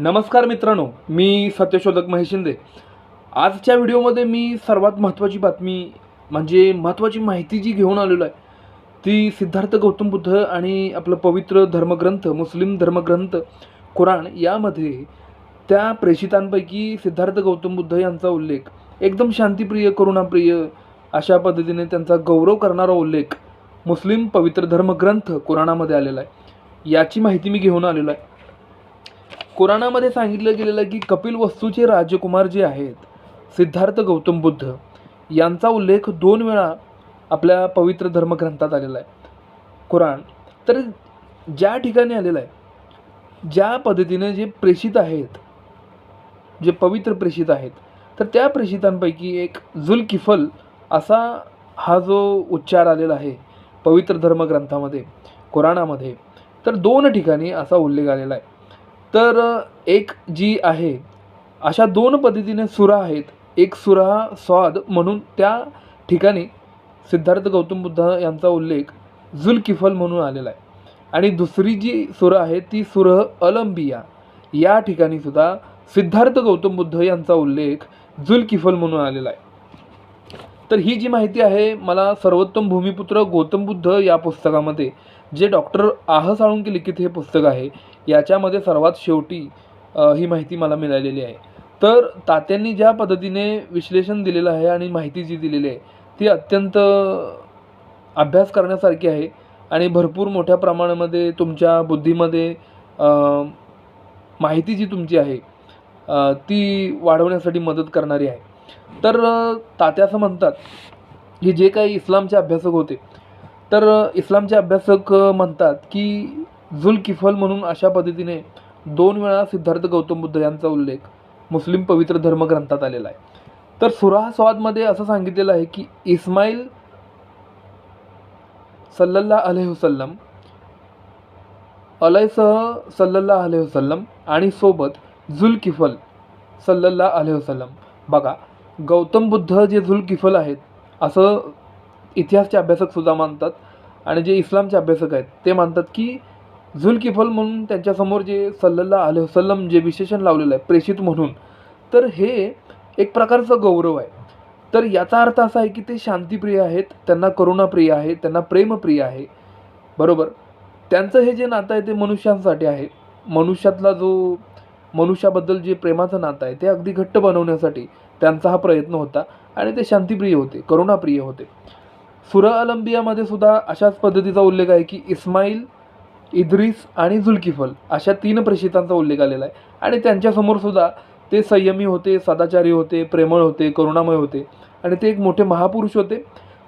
नमस्कार मित्रांनो मी सत्यशोधक महेश शिंदे. आजच्या व्हिडिओमध्ये मी सर्वात महत्त्वाची बातमी म्हणजे महत्त्वाची माहिती जी घेऊन आलेलो आहे ती सिद्धार्थ गौतम बुद्ध आणि आपलं पवित्र धर्मग्रंथ मुस्लिम धर्मग्रंथ कुराण यामध्ये त्या प्रेषितांपैकी सिद्धार्थ गौतम बुद्ध यांचा उल्लेख एकदम शांतिप्रिय करुणाप्रिय अशा पद्धतीने त्यांचा गौरव करणारा उल्लेख मुस्लिम पवित्र धर्मग्रंथ कुराणामध्ये आलेला आहे. याची माहिती मी घेऊन आलेलो आहे. कुराणामध्ये सांगितलं गेलेलं की कपिल वस्तूचे राजकुमार जे आहेत सिद्धार्थ गौतम बुद्ध यांचा उल्लेख दोन वेळा आपल्या पवित्र धर्मग्रंथात आलेला आहे. कुराण. तर ज्या ठिकाणी आलेलं आहे ज्या पद्धतीने जे प्रेषित आहेत जे पवित्र प्रेषित आहेत तर त्या प्रेषितांपैकी एक जुलकिफल असा हा जो उच्चार आलेला आहे पवित्र धर्मग्रंथामध्ये कुराणामध्ये तर दोन ठिकाणी असा उल्लेख आलेला आहे. तर एक जी आहे अशा दोन पद्धतीने सुरा आहेत. एक सुरा स्वाद म्हणून त्या ठिकाणी सिद्धार्थ गौतम बुद्ध यांचा उल्लेख जुलकिफल म्हणून आलेला आहे. आणि दुसरी जी सुरं आहे ती सुरह अलंबिया. या ठिकाणी सुद्धा सिद्धार्थ गौतम बुद्ध यांचा उल्लेख जुलकिफल म्हणून आलेला आहे. तर ही जी माहिती आहे मला सर्वोत्तम भूमिपुत्र गौतम बुद्ध या पुस्तकामध्ये जे डॉक्टर आह साळुंके लिखित हे पुस्तक आहे याच्यामध्ये सर्वात शेवटी ही माहिती मला मिळालेली आहे. तर तात्यांनी ज्या पद्धतीने विश्लेषण दिलेलं आहे आणि माहिती जी दिलेली आहे ती अत्यंत अभ्यास करण्यासारखी आहे आणि भरपूर मोठ्या प्रमाणामध्ये तुमच्या बुद्धीमध्ये माहिती जी तुमची आहे ती वाढवण्यासाठी मदत करणारी आहे. तर तात्या असं म्हणतात की जे काही इस्लामचे अभ्यासक होते तर इस्लामचे अभ्यासक म्हणतात की जुलकिफल म्हणून अशा पद्धतीने दोन वेळा सिद्धार्थ गौतम बुद्ध यांचा उल्लेख मुस्लिम पवित्र धर्मग्रंथात आलेला आहे. तर सुराह स्वादमध्ये असं सांगितलेलं आहे की इस्माईल सल्लल्ला अलैहुसल्लम अलयसह सल्लल्ला अलैहुसल्लम आणि सोबत झुलकिफल सल्लल्ला अलैहुसल्लम बघा गौतम बुद्ध जे झुलकिफल आहेत असं इतिहासचे अभ्यासकसुद्धा मानतात आणि जे इस्लामचे अभ्यासक आहेत ते मानतात की झुलकिफल म्हणून त्यांच्यासमोर जे सल्लल्ला सल्लम जे विशेषण लावलेलं आहे प्रेषित म्हणून तर हे एक प्रकारचं गौरव आहे. तर याचा अर्थ असा आहे की ते शांतिप्रिय आहेत त्यांना करुणाप्रिय आहे त्यांना प्रेमप्रिय आहे. बरोबर? त्यांचं हे जे नातं आहे ते मनुष्यांसाठी आहे. मनुष्यातला जो मनुष्याबद्दल जे प्रेमाचं नातं आहे ते अगदी घट्ट बनवण्यासाठी त्यांचा हा प्रयत्न होता आणि ते शांतिप्रिय होते करुणाप्रिय होते. सुरा अलंबियामध्ये सुद्धा अशाच पद्धतीचा उल्लेख आहे की इस्माईल इद्रिस आणि जुल्किफल अशा तीन प्रेषितांचा उल्लेख आलेला आहे. आणि त्यांच्यासमोर सुद्धा ते संयमी होते सदाचारी होते प्रेमळ होते करुणामय होते. आणि ते एक मोठे महापुरुष होते.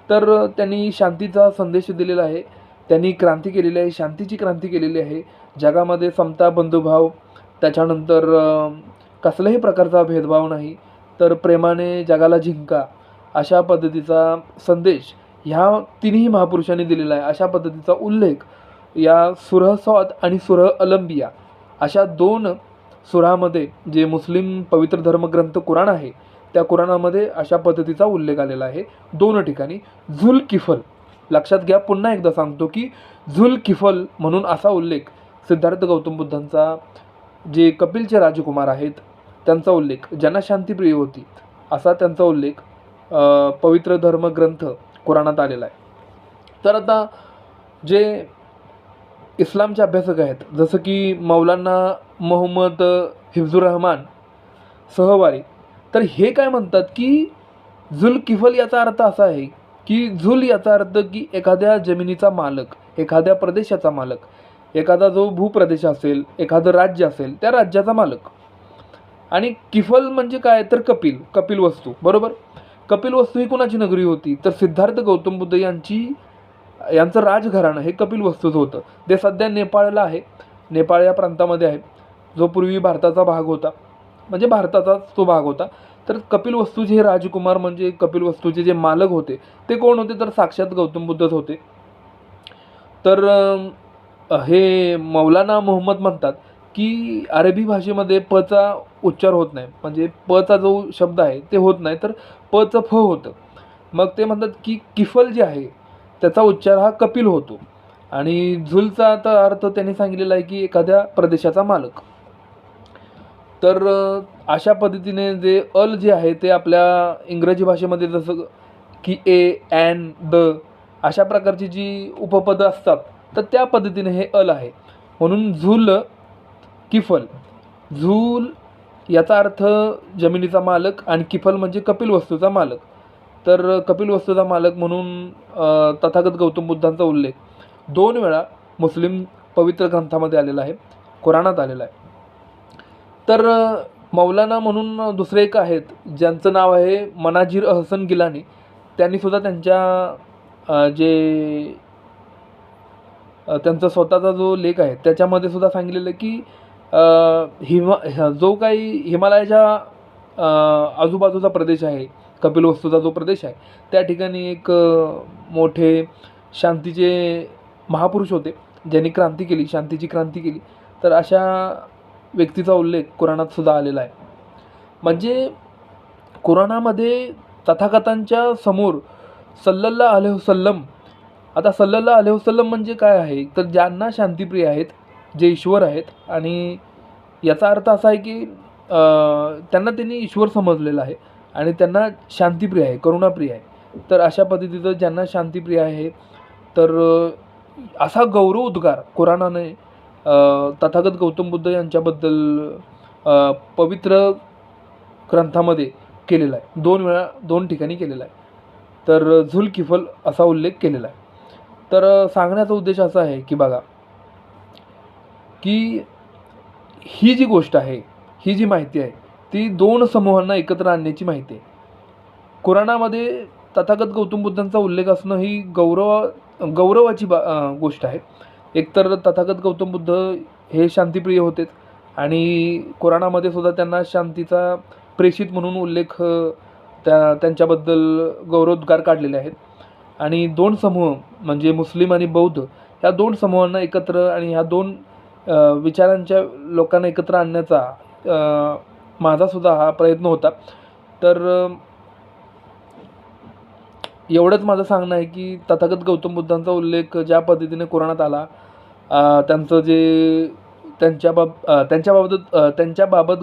तर त्यांनी शांतीचा संदेश दिलेला आहे. त्यांनी क्रांती केलेली आहे शांतीची क्रांती केलेली आहे. जगामध्ये समता बंधुभाव त्याच्यानंतर कसल्याही प्रकारचा भेदभाव नाही. तर प्रेमाने जगाला जिंका अशा पद्धतीचा संदेश ह्या तिन्ही महापुरुषांनी दिलेला आहे. अशा पद्धतीचा उल्लेख या सुरह सौद आणि सुरह अलंबिया अशा दोन सुरामध्ये जे मुस्लिम पवित्र धर्मग्रंथ कुराण आहे त्या कुराणामध्ये अशा पद्धतीचा उल्लेख आलेला आहे. दोन ठिकाणी झुल किफल लक्षात घ्या पुन्हा एकदा सांगतो की झुल किफल म्हणून असा उल्लेख सिद्धार्थ गौतम बुद्धांचा जे कपिलचे राजकुमार आहेत त्यांचा उल्लेख ज्यांना शांतीप्रिय होती असा त्यांचा उल्लेख पवित्र धर्मग्रंथ कुराणात आलेला आहे. तर आता जे इस्लामचे अभ्यासक आहेत. जसं की मौलाना मोहम्मद हिफ्झुर रहमान सहवारी. तर हे काय म्हणतात की झुल किफल याचा अर्थ असा आहे की झुल याचा अर्थ की एखाद्या जमिनीचा मालक एखाद्या प्रदेशाचा मालक एखादा जो भूप्रदेश असेल एखादं राज्य असेल त्या राज्याचा मालक. आणि किफल म्हणजे काय? तर कपिल कपिल वस्तू. बरोबर? कपिल वस्तू ही कुणाची नगरी होती? तर सिद्धार्थ गौतम बुद्ध यांची यांचं राजघराणं हे कपिल वस्तूचं होतं. ते सध्या नेपाळला आहे. नेपाळ या प्रांतामध्ये आहे. जो पूर्वी भारताचा भाग होता. म्हणजे भारताचाच तो भाग होता. तर कपिल वस्तूचे हे राजकुमार म्हणजे कपिल वस्तूचे जे मालक होते ते कोण होते? तर साक्षात गौतम बुद्धच होते. तर हे मौलाना मोहम्मद म्हणतात की अरबी भाषेमध्ये पचा उच्चार होत नाही. म्हणजे पचा जो शब्द आहे ते होत नाही. तर पचं फ होतं. मग ते म्हणतात की किफल जे आहे त्याचा उच्चार हा कपिल होतो. आणि झुलचा आता अर्थ त्यांनी सांगितलेला आहे की एखाद्या प्रदेशाचा मालक. तर अशा पद्धतीने जे अल जे आहे ते आपल्या इंग्रजी भाषेमध्ये जसं की ए ॲन द अशा प्रकारची जी उपपदं असतात तर त्या पद्धतीने हे अल आहे. म्हणून झुल किफल. झूल याचा अर्थ जमिनीचा मालक आणि किफल म्हणजे कपिल वस्तूचा मालक. तर कपिल वस्तूचा मालक म्हणून तथागत गौतम बुद्धांचा उल्लेख. दोन वेळा मुस्लिम पवित्र ग्रंथामध्ये आलेला आहे कुराणात आलेला आहे. तर मौलाना म्हणून दुसरे एक आहेत ज्यांचं नाव आहे मनाजीर अहसन गिलानी. त्यांनीसुद्धा त्यांच्या जे त्यांचा स्वतःचा जो लेख आहे त्याच्यामध्ये सुद्धा सांगितलेलं की हिमा ह्या- जो काही हिमालयाच्या आजूबाजूचा प्रदेश आहे कपिलवस्तूचा जो प्रदेश आहे त्या ठिकाणी एक मोठे शांतीचे महापुरुष होते ज्यांनी क्रांती केली शांतीची क्रांती केली. तर अशा व्यक्तीचा उल्लेख कुराणात सुद्धा आलेला आहे. म्हणजे कुराणामध्ये तथाकथांच्या समोर सल्लल्ला अलैहुसल्लम आता सल्लल्ला अलैहुसल्लम म्हणजे काय आहे? तर ज्यांना शांतीप्रिय आहेत जे ईश्वर आहेत आणि याचा अर्थ असा आहे की त्यांना त्यांनी ईश्वर समजलेला आहे. आणि त्यांना शांतीप्रिय आहे करुणाप्रिय आहे. तर अशा पद्धतीचं ज्यांना शांतीप्रिय आहे तर असा गौरव उद्गार कुराणाने तथागत गौतम बुद्ध यांच्याबद्दल पवित्र ग्रंथामध्ये केलेला आहे. दोन वेळा दोन ठिकाणी केलेला आहे. तर झुल किफल असा उल्लेख केलेला आहे. तर सांगण्याचा उद्देश असा आहे की बघा की ही जी गोष्ट आहे ही जी माहिती आहे ती दोन समूहांना एकत्र आणण्याची माहिती आहे. कुराणामध्ये तथागत गौतम बुद्धांचा उल्लेख असणं ही गौरव गौरवाची बा गोष्ट आहे. एकतर तथागत गौतम बुद्ध हे शांतीप्रिय होते आणि कुराणामध्ये सुद्धा त्यांना शांतीचा प्रेषित म्हणून उल्लेख त्या त्यांच्याबद्दल गौरवोद्गार काढलेले आहेत. आणि दोन समूह म्हणजे मुस्लिम आणि बौद्ध ह्या दोन समूहांना एकत्र आणि ह्या दोन विचारांच्या लोकांना एकत्र आणण्याचा माझासुद्धा हा प्रयत्न होता. तर एवढंच माझं सांगणं आहे की तथागत गौतम बुद्धांचा उल्लेख ज्या पद्धतीने कुराणात आला त्यांचं जे त्यांच्या बाब त्यांच्याबाबत त्यांच्याबाबत